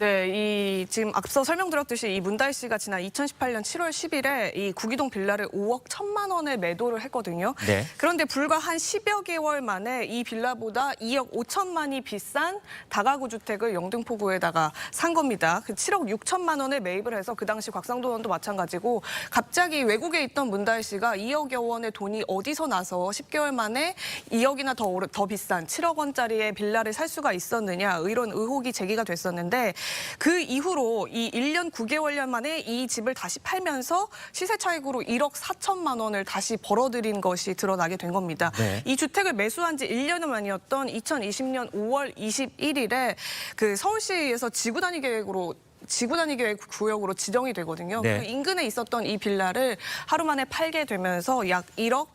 네, 이 지금 앞서 설명드렸듯이 이 문다희 씨가 지난 2018년 7월 10일에 이 구기동 빌라를 5억 1천만 원에 매도를 했거든요. 네. 그런데 불과 한 10여 개월 만에 이 빌라보다 2억 5천만이 비싼 다가구 주택을 영등포구에다가 산 겁니다. 그 7억 6천만 원에 매입을 해서 그 당시 곽상도 의원도 마찬가지고 갑자기 외국에 있던 문다희 씨가 2억여 원의 돈이 어디서 나서 10개월 만에 2억이나 더, 오르- 더 비싼 7억 원짜리의 빌라를 살 수가 있었느냐 이런 의혹이 제기가 됐었는데 그 이후로 이 1년 9개월여 만에 이 집을 다시 팔면서 시세 차익으로 1억 4천만 원을 다시 벌어들인 것이 드러나게 된 겁니다. 네. 이 주택을 매수한 지 1년은 만이었던 2020년 5월 21일에 그 서울시에서 지구 단위 계획으로 지구 단위 계획 구역으로 지정이 되거든요. 네. 그 인근에 있었던 이 빌라를 하루 만에 팔게 되면서 약 1억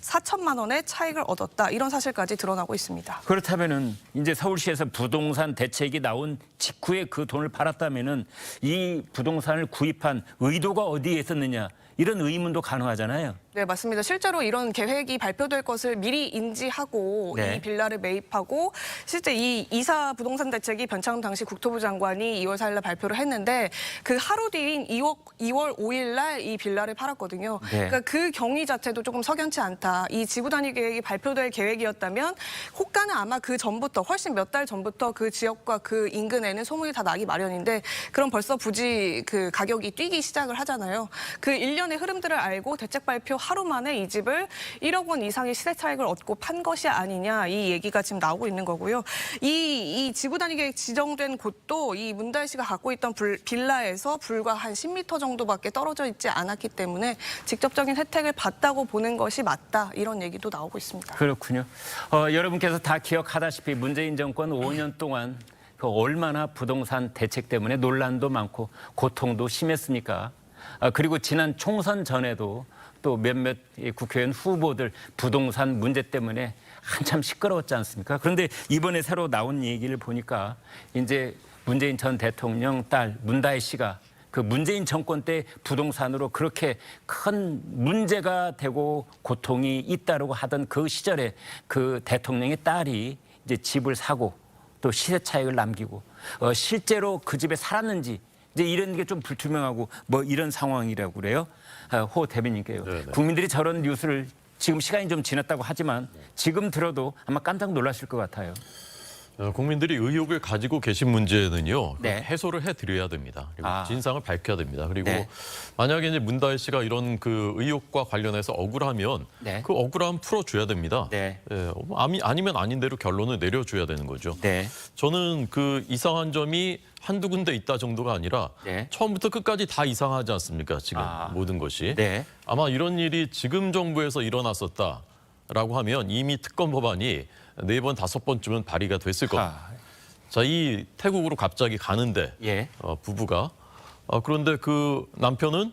4천만 원의 차익을 얻었다. 이런 사실까지 드러나고 있습니다. 그렇다면은 이제 서울시에서 부동산 대책이 나온 직후에 그 돈을 팔았다면은 이 부동산을 구입한 의도가 어디에 있었느냐 이런 의문도 가능하잖아요. 네, 맞습니다. 실제로 이런 계획이 발표될 것을 미리 인지하고 네. 이 빌라를 매입하고 실제 이 이사 부동산 대책이 변창흠 당시 국토부 장관이 2월 4일 날 발표를 했는데 그 하루 뒤인 2월, 2월 5일 날 이 빌라를 팔았거든요. 네. 그러니까 그 경위 자체도 조금 석연치 않다. 이 지구 단위 계획이 발표될 계획이었다면 호가는 아마 그 전부터 훨씬 몇 달 전부터 그 지역과 그 인근에는 소문이 다 나기 마련인데 그럼 벌써 부지 그 가격이 뛰기 시작을 하잖아요. 그 일련의 흐름들을 알고 대책 발표 하루 만에 이 집을 1억 원 이상의 시세 차익을 얻고 판 것이 아니냐 이 얘기가 지금 나오고 있는 거고요. 이, 이 지구 단위 계획 지정된 곳도 이 문다희 씨가 갖고 있던 불- 빌라에서 불과 한 10m 정도밖에 떨어져 있지 않았기 때문에 직접적인 혜택을 받다고 보는 것이 맞다 이런 얘기도 나오고 있습니다. 그렇군요. 어, 여러분께서 다 기억하다시피 문재인 정권 5년 동안 그 얼마나 부동산 대책 때문에 논란도 많고 고통도 심했습니까? 아, 그리고 지난 총선 전에도 또 몇몇 이 국회의원 후보들 부동산 문제 때문에 한참 시끄러웠지 않습니까? 그런데 이번에 새로 나온 얘기를 보니까 이제 문재인 전 대통령 딸 문다혜 씨가 그 문재인 정권 때 부동산으로 그렇게 큰 문제가 되고 고통이 잇따르고 하던 그 시절에 그 대통령의 딸이 이제 집을 사고 또 시세 차익을 남기고 어, 실제로 그 집에 살았는지 이제 이런 게 좀 불투명하고 뭐 이런 상황이라고 그래요. 아, 호 대변인께요. 네 네. 국민들이 저런 뉴스를 지금 시간이 좀 지났다고 하지만 지금 들어도 아마 깜짝 놀라실 것 같아요. 어, 국민들이 의혹을 가지고 계신 문제는요 그 네. 해소를 해드려야 됩니다. 그리고 아. 진상을 밝혀야 됩니다. 그리고 네. 만약에 이제 문다혜 씨가 이런 그 의혹과 관련해서 억울하면 네. 그 억울함 풀어줘야 됩니다. 네. 예, 아니, 아니면 아닌 대로 결론을 내려줘야 되는 거죠. 네. 저는 그 이상한 점이 한두 군데 있다 정도가 아니라 네. 처음부터 끝까지 다 이상하지 않습니까? 지금 아. 모든 것이. 네. 아마 이런 일이 지금 정부에서 일어났었다 라고 하면 이미 특검 법안이 네 번 다섯 번쯤은 발의가 됐을 겁니다. 아, 자, 이 태국으로 갑자기 가는데 예. 어, 부부가 어, 그런데 그 남편은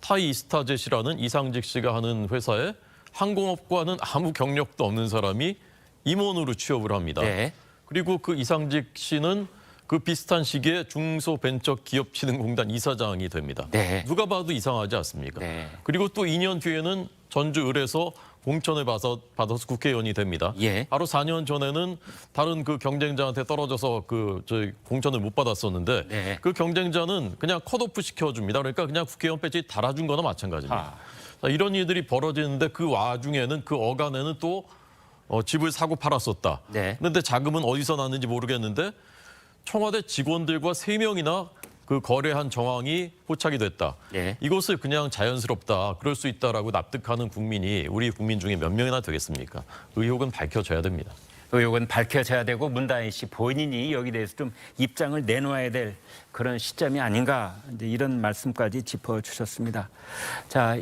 타이 이스타젯이라는 이상직 씨가 하는 회사에 항공업과는 아무 경력도 없는 사람이 임원으로 취업을 합니다. 네. 그리고 그 이상직 씨는 그 비슷한 시기에 중소벤처기업진흥공단 이사장이 됩니다. 네. 누가 봐도 이상하지 않습니까? 네. 그리고 또 2년 뒤에는 전주 을에서 공천을 받아서, 받아서 국회의원이 됩니다. 예. 바로 4년 전에는 다른 그 경쟁자한테 떨어져서 그 저희 공천을 못 받았었는데 네. 그 경쟁자는 그냥 컷오프 시켜줍니다. 그러니까 그냥 국회의원 배지 달아준 거나 마찬가지입니다. 아. 자, 이런 일들이 벌어지는데 그 와중에는 그 어간에는 또 어, 집을 사고 팔았었다. 네. 그런데 자금은 어디서 났는지 모르겠는데 청와대 직원들과 세명이나 그 거래한 정황이 포착이 됐다. 네. 이것을 그냥 자연스럽다, 그럴 수 있다라고 납득하는 국민이 우리 국민 중에 몇 명이나 되겠습니까? 의혹은 밝혀져야 됩니다. 의혹은 밝혀져야 되고 문다혜 씨 본인이 여기 대해서 좀 입장을 내놓아야 될 그런 시점이 아닌가 이제 이런 말씀까지 짚어주셨습니다. 자.